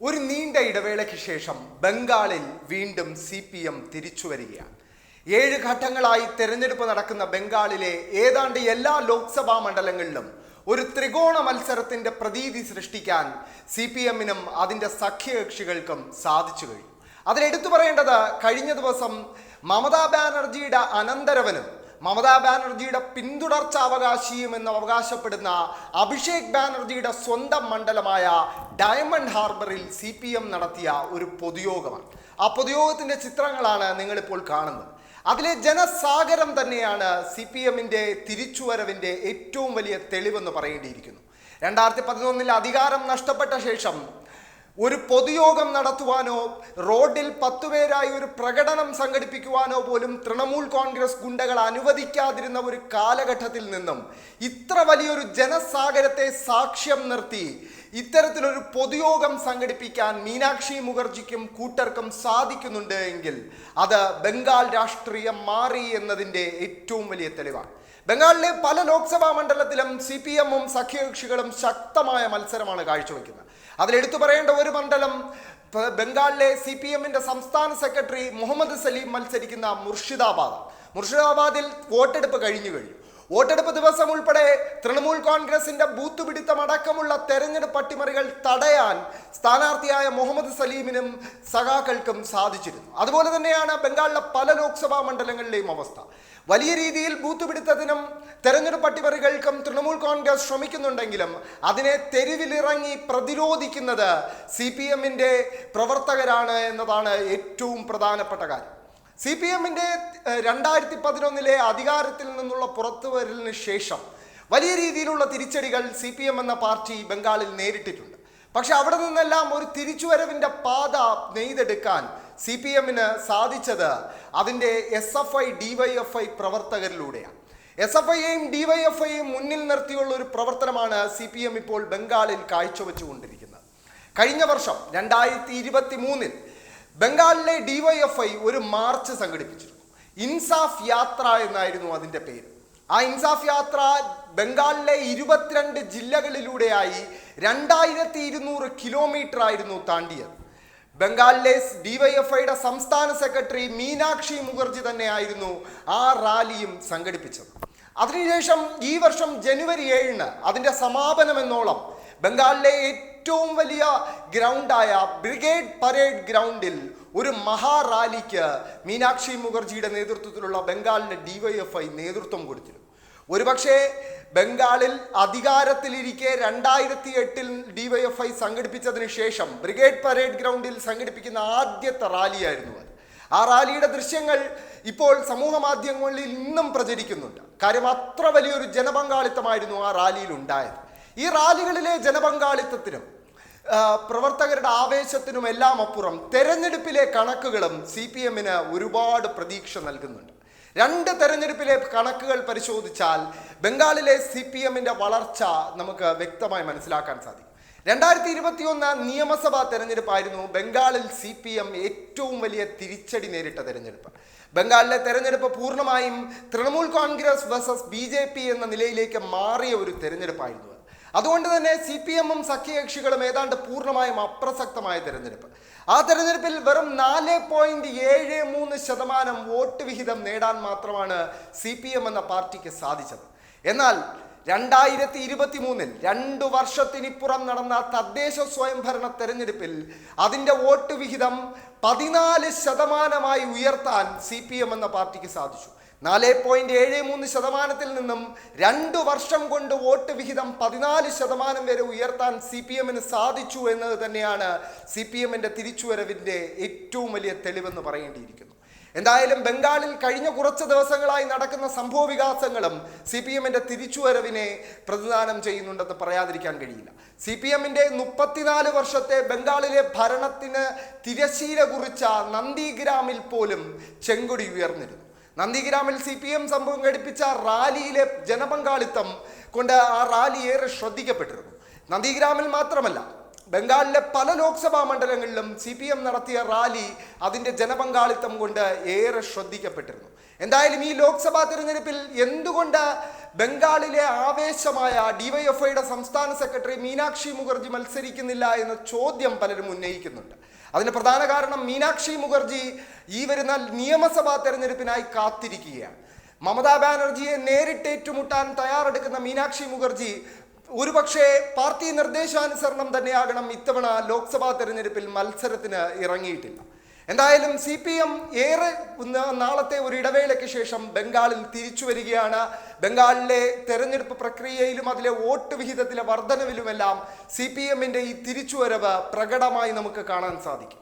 ഒരു നീണ്ട ഇടവേളയ്ക്ക് ശേഷം ബംഗാളിൽ വീണ്ടും സി പി എം തിരിച്ചു വരികയാണ്. ഏഴ് ഘട്ടങ്ങളായി തെരഞ്ഞെടുപ്പ് നടക്കുന്ന ബംഗാളിലെ ഏതാണ്ട് എല്ലാ ലോക്സഭാ മണ്ഡലങ്ങളിലും ഒരു ത്രികോണ മത്സരത്തിന്റെ പ്രതീതി സൃഷ്ടിക്കാൻ സി പി എമ്മിനും അതിന്റെ സഖ്യകക്ഷികൾക്കും സാധിച്ചു കഴിഞ്ഞു. അതിലെടുത്തു പറയേണ്ടത് കഴിഞ്ഞ ദിവസം മമതാ ബാനർജിയുടെ അനന്തരവനും മമതാ ബാനർജിയുടെ പിന്തുടർച്ച അവകാശിയും എന്ന് അവകാശപ്പെടുന്ന അഭിഷേക് ബാനർജിയുടെ സ്വന്തം മണ്ഡലമായ ഡയമണ്ട് ഹാർബറിൽ സി നടത്തിയ ഒരു പൊതുയോഗമാണ്. ആ പൊതുയോഗത്തിന്റെ ചിത്രങ്ങളാണ് നിങ്ങളിപ്പോൾ കാണുന്നത്. അതിലെ ജനസാഗരം തന്നെയാണ് സി പി എമ്മിന്റെ തിരിച്ചുവരവിന്റെ ഏറ്റവും വലിയ തെളിവെന്ന് പറയേണ്ടിയിരിക്കുന്നു. രണ്ടായിരത്തി പതിനൊന്നിൽ അധികാരം നഷ്ടപ്പെട്ട ശേഷം ഒരു പൊതുയോഗം നടത്തുവാനോ റോഡിൽ പത്തുപേരായി ഒരു പ്രകടനം സംഘടിപ്പിക്കുവാനോ പോലും തൃണമൂൽ കോൺഗ്രസ് ഗുണ്ടകൾ അനുവദിക്കാതിരുന്ന ഒരു കാലഘട്ടത്തിൽ നിന്നും ഇത്ര വലിയൊരു ജനസാഗരത്തെ സാക്ഷ്യം നിർത്തി ഇത്തരത്തിലൊരു പൊതുയോഗം സംഘടിപ്പിക്കാൻ മീനാക്ഷി മുഖർജിക്കും കൂട്ടർക്കും സാധിക്കുന്നുണ്ട് എങ്കിൽ അത് ബംഗാൾ രാഷ്ട്രീയം മാറി എന്നതിന്റെ ഏറ്റവും വലിയ തെളിവാണ്. ബംഗാളിലെ പല ലോക്സഭാ മണ്ഡലത്തിലും സി പി എമ്മും സഖ്യകക്ഷികളും ശക്തമായ മത്സരമാണ് കാഴ്ചവെക്കുന്നത്. അതിലെടുത്തു പറയേണ്ട ഒരു മണ്ഡലം ബംഗാളിലെ സി പി എമ്മിന്റെ സംസ്ഥാന സെക്രട്ടറി മുഹമ്മദ് സലീം മത്സരിക്കുന്ന മുർഷിദാബാദ്. മുർഷിദാബാദിൽ വോട്ടെടുപ്പ് കഴിഞ്ഞു കഴിഞ്ഞു. വോട്ടെടുപ്പ് ദിവസം ഉൾപ്പെടെ തൃണമൂൽ കോൺഗ്രസിന്റെ ബൂത്ത് പിടിത്തമടക്കമുള്ള തെരഞ്ഞെടുപ്പ് അട്ടിമറികൾ തടയാൻ സ്ഥാനാർത്ഥിയായ മുഹമ്മദ് സലീമിനും സഖാക്കൾക്കും സാധിച്ചിരുന്നു. അതുപോലെ തന്നെയാണ് ബംഗാളിലെ പല ലോക്സഭാ മണ്ഡലങ്ങളിലെയും അവസ്ഥ. വലിയ രീതിയിൽ ബൂത്ത് പിടുത്തത്തിനും തെരഞ്ഞെടുപ്പ് അട്ടിമറികൾക്കും തൃണമൂൽ കോൺഗ്രസ് ശ്രമിക്കുന്നുണ്ടെങ്കിലും അതിനെ തെരുവിലിറങ്ങി പ്രതിരോധിക്കുന്നത് സി പി പ്രവർത്തകരാണ് എന്നതാണ് ഏറ്റവും പ്രധാനപ്പെട്ട കാര്യം. സി പി എമ്മിന്റെ രണ്ടായിരത്തി പതിനൊന്നിലെ അധികാരത്തിൽ നിന്നുള്ള പുറത്തുവരലിന് ശേഷം വലിയ രീതിയിലുള്ള തിരിച്ചടികൾ സി പി എം എന്ന പാർട്ടി ബംഗാളിൽ നേരിട്ടിട്ടുണ്ട്. പക്ഷെ അവിടെ നിന്നെല്ലാം ഒരു തിരിച്ചുവരവിന്റെ പാത നെയ്തെടുക്കാൻ സി പി എമ്മിന് സാധിച്ചത് അതിന്റെ S F I D Y F I പ്രവർത്തകരിലൂടെയാണ്. S F ഐയെയും ഡി വൈ എഫ് ഐയും മുന്നിൽ നിർത്തിയുള്ള ഒരു പ്രവർത്തനമാണ് സി പി എം ഇപ്പോൾ ബംഗാളിൽ കാഴ്ചവെച്ചുകൊണ്ടിരിക്കുന്നത്. കഴിഞ്ഞ വർഷം രണ്ടായിരത്തി ഇരുപത്തി മൂന്നിൽ ബംഗാളിലെ ഡിവൈഎഫ്ഐ ഒരു മാർച്ച് സംഘടിപ്പിച്ചിരുന്നു ഇൻസാഫ് യാത്ര എന്നായിരുന്നു അതിന്റെ പേര്. ആ ഇൻസാഫ് യാത്ര ബംഗാളിലെ ഇരുപത്തിരണ്ട് ജില്ലകളിലൂടെയായി രണ്ടായിരത്തി ഇരുന്നൂറ് കിലോമീറ്റർ ആയിരുന്നു താണ്ടിയത് ബംഗാളിലെ ഡിവൈഎഫ്ഐയുടെ സംസ്ഥാന സെക്രട്ടറി മീനാക്ഷി മുഖർജി തന്നെയായിരുന്നു ആ റാലിയും സംഘടിപ്പിച്ചത്. അതിനുശേഷം ഈ വർഷം ജനുവരി ഏഴിന് അതിന്റെ സമാപനം എന്നോളം ബംഗാളിലെ ഏറ്റവും വലിയ ഗ്രൗണ്ടായ ബ്രിഗേഡ് പരേഡ് ഗ്രൗണ്ടിൽ ഒരു മഹാറാലിക്ക് മീനാക്ഷി മുഖർജിയുടെ നേതൃത്വത്തിലുള്ള ബംഗാളിലെ ഡിവൈഎഫ്ഐ നേതൃത്വം കൊടുത്തിരുന്നു. ഒരുപക്ഷെ ബംഗാളിൽ അധികാരത്തിലിരിക്കെ രണ്ടായിരത്തി എട്ടിൽ ഡിവൈഎഫ്ഐ സംഘടിപ്പിച്ചതിന് ശേഷം ബ്രിഗേഡ് പരേഡ് ഗ്രൗണ്ടിൽ സംഘടിപ്പിക്കുന്ന ആദ്യത്തെ റാലിയായിരുന്നു അത്. ആ റാലിയുടെ ദൃശ്യങ്ങൾ ഇപ്പോൾ സമൂഹ മാധ്യമങ്ങളിൽ ഇന്നും പ്രചരിക്കുന്നുണ്ട്. കാര്യം അത്ര വലിയൊരു ജനപങ്കാളിത്തമായിരുന്നു ആ റാലിയിൽ ഉണ്ടായത്. ഈ റാലികളിലെ ജനപങ്കാളിത്തത്തിനും പ്രവർത്തകരുടെ ആവേശത്തിനും എല്ലാം അപ്പുറം തെരഞ്ഞെടുപ്പിലെ കണക്കുകളും സി പി എമ്മിന് ഒരുപാട് പ്രതീക്ഷ നൽകുന്നുണ്ട്. രണ്ട് തെരഞ്ഞെടുപ്പിലെ കണക്കുകൾ പരിശോധിച്ചാൽ ബംഗാളിലെ സി പി എമ്മിന്റെ വളർച്ച നമുക്ക് വ്യക്തമായി മനസ്സിലാക്കാൻ സാധിക്കും. രണ്ടായിരത്തി ഇരുപത്തിയൊന്ന് നിയമസഭാ തെരഞ്ഞെടുപ്പായിരുന്നു ബംഗാളിൽ സി പി എം ഏറ്റവും വലിയ തിരിച്ചടി നേരിട്ട തെരഞ്ഞെടുപ്പ്. ബംഗാളിലെ തെരഞ്ഞെടുപ്പ് പൂർണമായും Trinamool Congress versus B J P എന്ന നിലയിലേക്ക് മാറിയ ഒരു തെരഞ്ഞെടുപ്പായിരുന്നു അതുകൊണ്ട് തന്നെ സി പി എമ്മും സഖ്യകക്ഷികളും ഏതാണ്ട് പൂർണമായും അപ്രസക്തമായ തെരഞ്ഞെടുപ്പ്. ആ തെരഞ്ഞെടുപ്പിൽ വെറും നാല് പോയിന്റ് ഏഴ് മൂന്ന് ശതമാനം വോട്ട് വിഹിതം നേടാൻ മാത്രമാണ് സി പി എം എന്ന പാർട്ടിക്ക് സാധിച്ചത്. എന്നാൽ രണ്ടായിരത്തി ഇരുപത്തി മൂന്നിൽ രണ്ടു വർഷത്തിനിപ്പുറം നടന്ന തദ്ദേശ സ്വയംഭരണ തെരഞ്ഞെടുപ്പിൽ അതിന്റെ വോട്ട് വിഹിതം പതിനാല് ശതമാനമായി ഉയർത്താൻ സി പി എം എന്ന പാർട്ടിക്ക് സാധിച്ചു. നാല് പോയിന്റ് ഏഴ് മൂന്ന് ശതമാനത്തിൽ നിന്നും രണ്ടു വർഷം കൊണ്ട് വോട്ട് വിഹിതം പതിനാല് ശതമാനം വരെ ഉയർത്താൻ സി പി എമ്മിന് സാധിച്ചു എന്നത് തന്നെയാണ് സി പി എമ്മിന്റെ തിരിച്ചുവരവിന്റെ ഏറ്റവും വലിയ തെളിവെന്ന് പറയേണ്ടിയിരിക്കുന്നു. എന്തായാലും ബംഗാളിൽ കഴിഞ്ഞ കുറച്ച് ദിവസങ്ങളായി നടക്കുന്ന സംഭവ വികാസങ്ങളും സി പി എമ്മിന്റെ തിരിച്ചുവരവിനെ പ്രതിദാനം ചെയ്യുന്നുണ്ടെന്ന് പറയാതിരിക്കാൻ കഴിയില്ല. സി പി എമ്മിന്റെ മുപ്പത്തിനാല് വർഷത്തെ ബംഗാളിലെ ഭരണത്തിന് തിരശീല കുറിച്ച നന്ദിഗ്രാമിൽ പോലും ചെങ്കൊടി ഉയർന്നിരുന്നു. നന്ദിഗ്രാമിൽ സി പി എം സംഭവം ഘടിപ്പിച്ച റാലിയിലെ ജനപങ്കാളിത്തം കൊണ്ട് ആ റാലി ഏറെ ശ്രദ്ധിക്കപ്പെട്ടിരുന്നു. നന്ദിഗ്രാമിൽ മാത്രമല്ല ബംഗാളിലെ പല ലോക്സഭാ മണ്ഡലങ്ങളിലും സി പി എം നടത്തിയ റാലി അതിന്റെ ജനപങ്കാളിത്തം കൊണ്ട് ഏറെ ശ്രദ്ധിക്കപ്പെട്ടിരുന്നു. എന്തായാലും ഈ ലോക്സഭാ തിരഞ്ഞെടുപ്പിൽ എന്തുകൊണ്ട് ബംഗാളിലെ ആവേശമായ ഡിവൈഎഫ്ഐയുടെ സംസ്ഥാന സെക്രട്ടറി മീനാക്ഷി മുഖർജി മത്സരിക്കുന്നില്ല എന്ന ചോദ്യം പലരും ഉന്നയിക്കുന്നുണ്ട്. അതിന് പ്രധാന കാരണം മീനാക്ഷി മുഖർജി ഈ വരുന്ന നിയമസഭാ തെരഞ്ഞെടുപ്പിനായി കാത്തിരിക്കുകയാണ്. മമതാ ബാനർജിയെ നേരിട്ട് ഏറ്റുമുട്ടാൻ തയ്യാറെടുക്കുന്ന മീനാക്ഷി മുഖർജി ഒരുപക്ഷെ പാർട്ടി നിർദ്ദേശാനുസരണം തന്നെയാകണം ഇത്തവണ ലോക്സഭാ തെരഞ്ഞെടുപ്പിൽ മത്സരത്തിന് ഇറങ്ങിയിട്ടില്ല. എന്തായാലും സി പി എം ഏറെ നാളത്തെ ഒരു ഇടവേളയ്ക്ക് ശേഷം ബംഗാളിൽ തിരിച്ചു വരികയാണ്. ബംഗാളിലെ തെരഞ്ഞെടുപ്പ് പ്രക്രിയയിലും അതിലെ വോട്ട് വിഹിതത്തിലെ വർധനവിലുമെല്ലാം സി പി എമ്മിന്റെ ഈ തിരിച്ചുവരവ് പ്രകടമായി നമുക്ക് കാണാൻ സാധിക്കും.